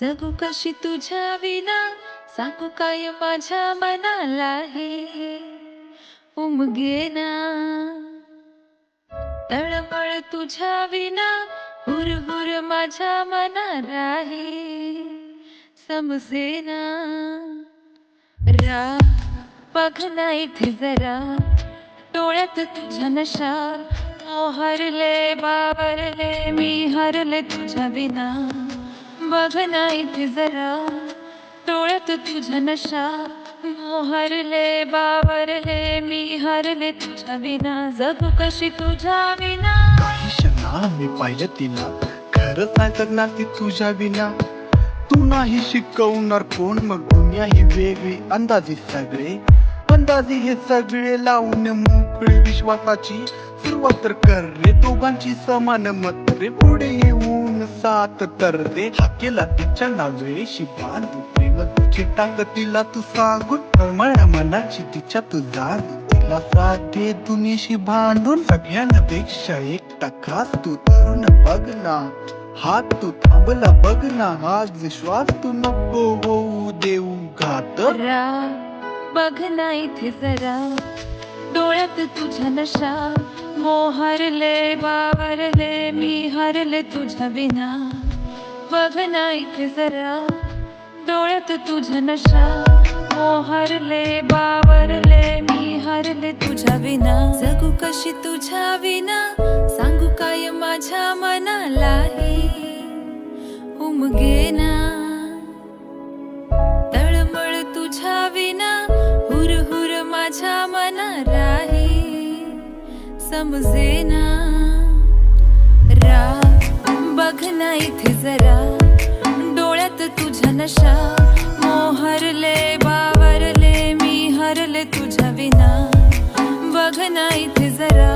जगू कशी तुझ्या विना? सांगू काय माझ्या मनाला हे? उमगेना तळमळ तुझ्या विना हुरहुर माझ्या मनाला हे? समजेना रा बघ ना इथे जरा. डोळ्यात तुझ्या नशा. ओ हरले बावरले मी हरले तुझ्या विना. बघ ना इथे जरा. डोळ्यात तुझ्या नशा. मोहरले बावरले मी हरले तुझ्या विना. जगू कशी तुझ्या विना? काही मी पाहिलं तिला. खरंच नाही जगणार ती तुझ्या विना. तू नाही शिकवणार कोण मग दुनिया ही वेगळी. अंदाजे सगळे अंदाजी हे सगळे लावून मोकळे विश्वासाची सुरुवात तर कर रे. दोघांची समान मत रे. पुढे येऊन सात तर रे हा तिच्या नावे शिबान प्रेम तुझी टांग तिला तू सांगून माझ्या मनाची तिच्या तू जाण तिला साधे दुनियेशी भांडून सगळ्यांपेक्षा एक टक्काच तू तरुण बघ ना. हात तू थांबला बघ ना. हा विश्वास तू नको होऊ देऊ घात. रा बघ ना इथे जरा. डोळ्यात तुझ्या नशा. हो, मोहरले बावरले मी हरले तुझ्या विना बघ ना इथे जरा डोळ्यात हो, तुझ्या नशा. मोहरले बावरले मी हरले तुझ्या विना जगू कशी तुझ्या विना सांगू काय माझ्या मनालाही समजेना. रा बघ ना इथे जरा. डोळ्यात तुझ्या नशा. मोहरले बावरले मी हरले तुझ्या विना. बघ ना इथे जरा.